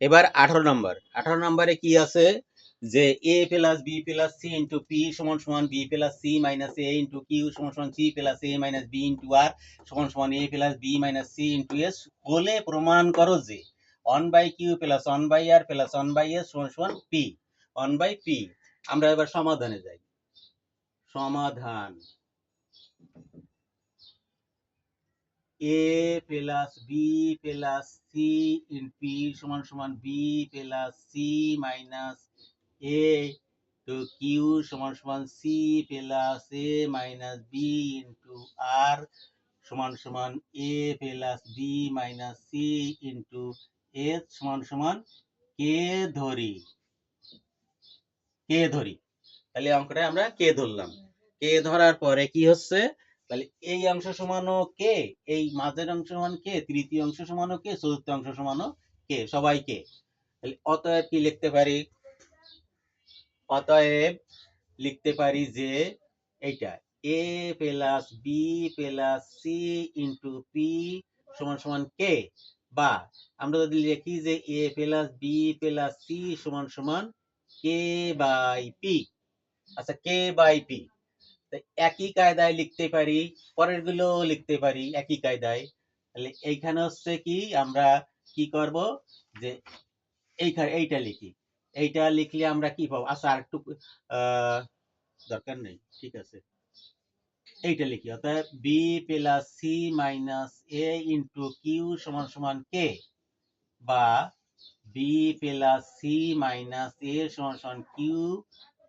এবার আঠারো নম্বর। আঠারো নম্বরে কি আছে? যে A plus B plus C into P সমান সমান B plus C minus A into Q সমান সমান C plus A minus B into R সমান সমান A plus B minus C into S হলে প্রমাণ করো যে one by Q plus one by R plus one by S সমান সমান পি, ওয়ান বাই পি। আমরা এবার সমাধানে যাই। সমাধান। A plus B plus C in P সমান সমান B plus C minus A to Q সমান সমান C plus A minus B into R সমান সমান A plus B minus C into S সমান সমান কে ধরি। কে ধরি। তাহলে অঙ্কটা আমরা কে ধরলাম। কে ধরার পরে কি হচ্ছে? তাহলে এই অংশ সমানও কে? এই মাঝের অংশ সমান কে? তৃতীয় অংশ সমানও কে? চতুর্থ অংশ সমানও কে? সবাই কে? তাহলে অতএব কি লিখতে পারি? অতএব লিখতে পারি যে এইটা A plus B plus C into P সমান সমান কে? বা আমরা যদি লিখি যে A plus B plus C সমান সমান কে বাই পি আচ্ছা কে বাই পি একই কায়দায় লিখতে পারি পরেরগুলো লিখতে পারি একই কায়দায়। তাহলে এইখানে হচ্ছে কি, আমরা কি করব যে এইখানে এইটা লিখি। এইটা লিখলে আমরা কি পাবো? আচ্ছা আর একটু দরকার নেই, ঠিক আছে। এইটা লিখি অর্থাৎ B plus C minus A into Q সমান সমান কে বা B plus C minus A সমান সমান কিউ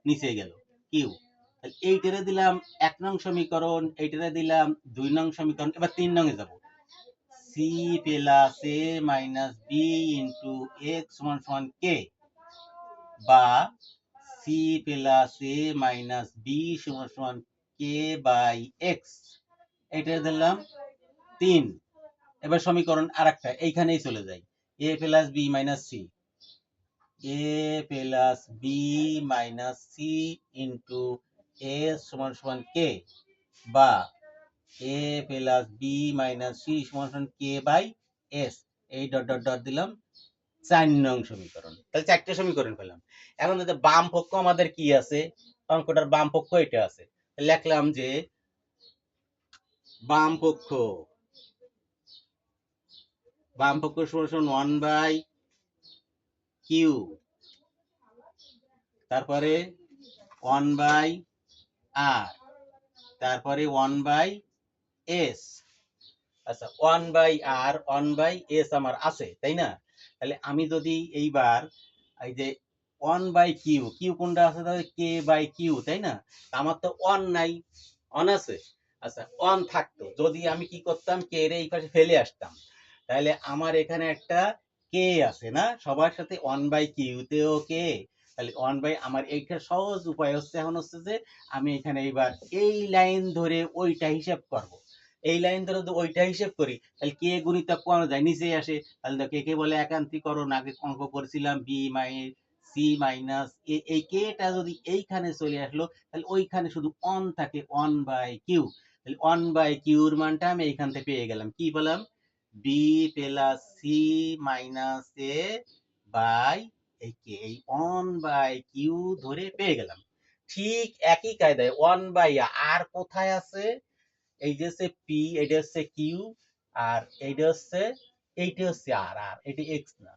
নিচে গেল কিউ এইটারে দিলাম এক নং সমীকরণ, এইটারে দিলাম দুই নং সমীকরণ, এবার তিন নঙে যাব। C plus A minus B into X সমান সমান কে বা C plus A minus B সমান সমান কে বাই এক্স এটা দিলাম তিন। এবার সমীকরণ আর একটা এইখানেই চলে যাই। A plus B minus C A plus B minus C into A সমান সমান কে বা A plus B minus C সমান সমান কে বাই এস এই ডট ডট ডট দিলাম। চার নং সমীকরণ। তাহলে চারটে সমীকরণ পেলাম। এখন যদি বাম পক্ষ আমাদের কি আছে? অঙ্কটার বাম পক্ষ এটা আছে। লিখলাম যে বাম পক্ষ বাম পক্ষ সমান সমান ওয়ান বাই কিউ তারপরে ওয়ান বাই আর তারপরে ওয়ান বাই এস আচ্ছা one by R one by S আমার আছে, তাই না? তাহলে আমি যদি এইবার এই যে ওয়ান বাই কিউ কিউ কোনটা আছে তাহলে কে বাই কিউ তাই না? আমার তো ওয়ান নাই অন আছে। আচ্ছা ওয়ান থাকতো। যদি আমি কি করতাম কে এর এই পাশে ফেলে আসতাম। তাহলে আমার এখানে একটা কে আছে না? সবার সাথে ওয়ান বাই কিউতেও কে তাহলে ওয়ান বাই আমার এইটা সহজ উপায় হচ্ছে এখন হচ্ছে যে আমি এখানে এইবার এই লাইন ধরে ওইটা হিসাব করব। এই লাইন ধরে যদি ওইটা হিসাব করি, তাহলে কে গুণিতক কোন যায় নিচে আসে। তাহলে দেখো, কে বলে একান্তিকরণ? আগে অঙ্ক করেছিলাম বি মাই সি মাইনাস এই কেটা যদি এইখানে চলে আসলো, তাহলে ওইখানে শুধু অন থাকে ওয়ান বাই কিউ তাহলে ওয়ান বাই কিউর মানটা আমি এইখান থেকে পেয়ে গেলাম। কি বললাম B plus C minus A by এই এই ওয়ান বাই কিউ ধরে পেয়ে গেলাম। ঠিক একই কায়দায় ওয়ান বাই আর কোথায় আছে? এই যে হচ্ছে পি এটা হচ্ছে কিউ আর এইটা হচ্ছে এইটা হচ্ছে আর আর এটা এক্স না।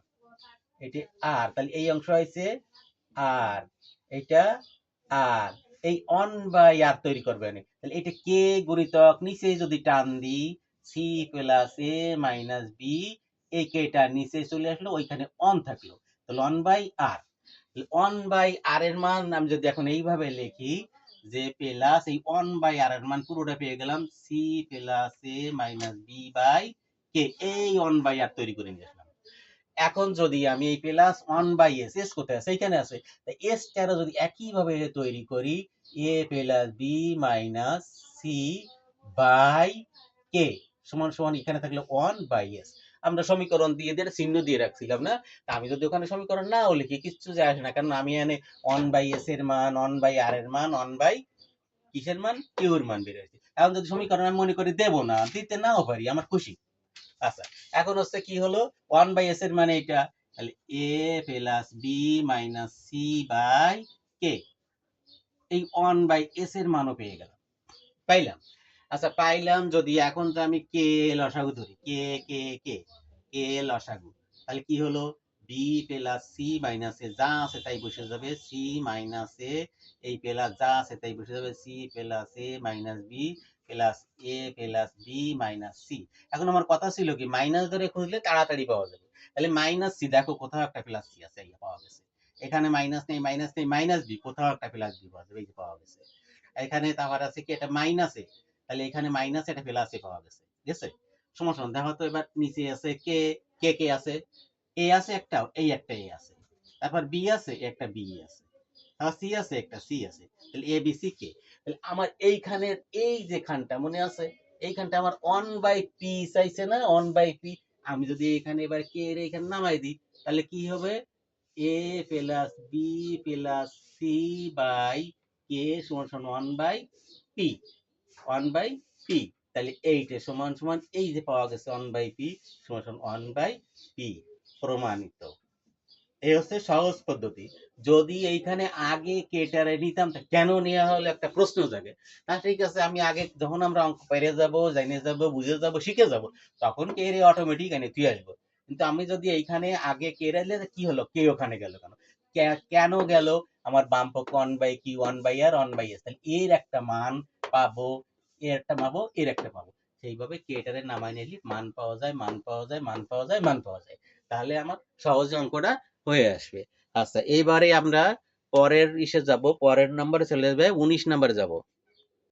এটি আর তাহলে এই অংশ হয়েছে আর এটা আর এই অন বাই আর তৈরি করবে তাহলে এটা কে গুণিতক, নিচে যদি টান দিই C plus A minus B এই কেটা নিচে চলে আসলো, ওইখানে অন থাকল। One by R one by R এর মান আমি যদি এখন এইভাবে লিখি, যে প্লাস এই ওয়ান বাই আর এর মান পুরোটা পেয়ে গেলাম C plus A minus B by K এই ওয়ান বাই আর তৈরি করে নিয়ে আসলাম। এখন যদি আমি এই plus one by S S কোথায় আছে এইখানে আছে এস টারও যদি একইভাবে তৈরি করি A plus B minus C by K সমান সমান এখানে থাকলে ওয়ান বাই এস আমরা সমীকরণ দিয়ে দিয়ে চিহ্ন দিয়ে রাখছিলাম, না? তা আমি যদি ওখানে সমীকরণ নাও লিখি কিচ্ছু যায় আসে না, কারণ আমি এখানে ওয়ান বাই এস এর মান ওয়ান বাই আর এর মান ওয়ান বাই কিসের মান? কিউর মান বের হয়েছে। এখন যদি সমীকরণ আমি মনে করি দেবো না, দিতে নাও পারি, আমার খুশি। আচ্ছা এখন হচ্ছে কি হলো? ওয়ান বাই এস এর মানে এটা। তাহলে A plus B minus C by K এই ওয়ান বাই এস এর মানও পেয়ে গেলাম। পাইলাম। আচ্ছা পাইলাম যদি এখন তো আমি কে লসাগু ধরি? কে কে কে? কে লসাগু? তাহলে কি হলো? B plus C minus A যা আছে তাই বসে যাবে। সি মাইনাস এ এই প্লাস যা আছে তাই বসে যাবে। C plus A minus B plus A plus B minus C এখন আমার কথা ছিল কি মাইনাস ধরে খুঁজলে তাড়াতাড়ি পাওয়া যাবে। তাহলে মাইনাস সি দেখো কোথাও একটা প্লাস সি আছে পাওয়া গেছে। এখানে মাইনাস নেই মাইনাস নেই মাইনাস বি কোথাও একটা প্লাস বি পাওয়া যাবে, এই যে পাওয়া গেছে। এখানে তারপর আছে কি? এটা মাইনাসে তাহলে এখানে মাইনাস এটা প্লাসে পাওয়া গেছে, ঠিক আছে? সমান দেখো তো এবার নিচে আছে কে কে কে আছে। এ আছে একটা এই একটা এ আছে। তারপর বি আছে একটা বি আছে। তারপর সি আছে একটা সি আছে। তাহলে এ বি সি কে তাহলে আমার এইখানের এই যে খানটা মনে আছে? এইখানটা আমার ওয়ান বাই পি চাইছে না ওয়ান বাই পি আমি যদি এখানে এবার কে এর এখানে নামাই দিই, তাহলে কি হবে? A plus B plus C by K সমান সমান one by P one by P তাহলে এইটা সমান সমান এই যে পাওয়া গেছে ওয়ান বাই পি সমান সমান ওয়ান বাই পি প্রমাণিত। এই হচ্ছে সহজ পদ্ধতি। যদি এইখানে আগে কেটারে নিতাম, তা কেন নেওয়া হলো একটা প্রশ্ন জাগে। না ঠিক আছে, আমি আগে যখন আমরা অঙ্ক পেরে যাব জানে যাব বুঝে যাব, শিখে যাব, তখন কে কেরে অটোমেটিক এনে তুই আসব। কিন্তু আমি যদি এইখানে আগে কেড়ে দিলে কি হলো? কে ওখানে গেল কেন? কেন গেল? আমার বাম পক্ষ one by Q one by R one by S তাহলে এর একটা মান পাবো, এর একটা পাবো, এর একটা পাবো। সেইভাবে কেটারে নামাই নিলি মান পাওয়া যায়, মান পাওয়া যায়, মান পাওয়া যায়, মান পাওয়া যায়। তাহলে আমার সহজে অঙ্কটা হয়ে আসবে। আচ্ছা এবারে আমরা পরের ইসে যাব, পরের নম্বরে চলে যাবে, উনিশ নম্বরে যাব।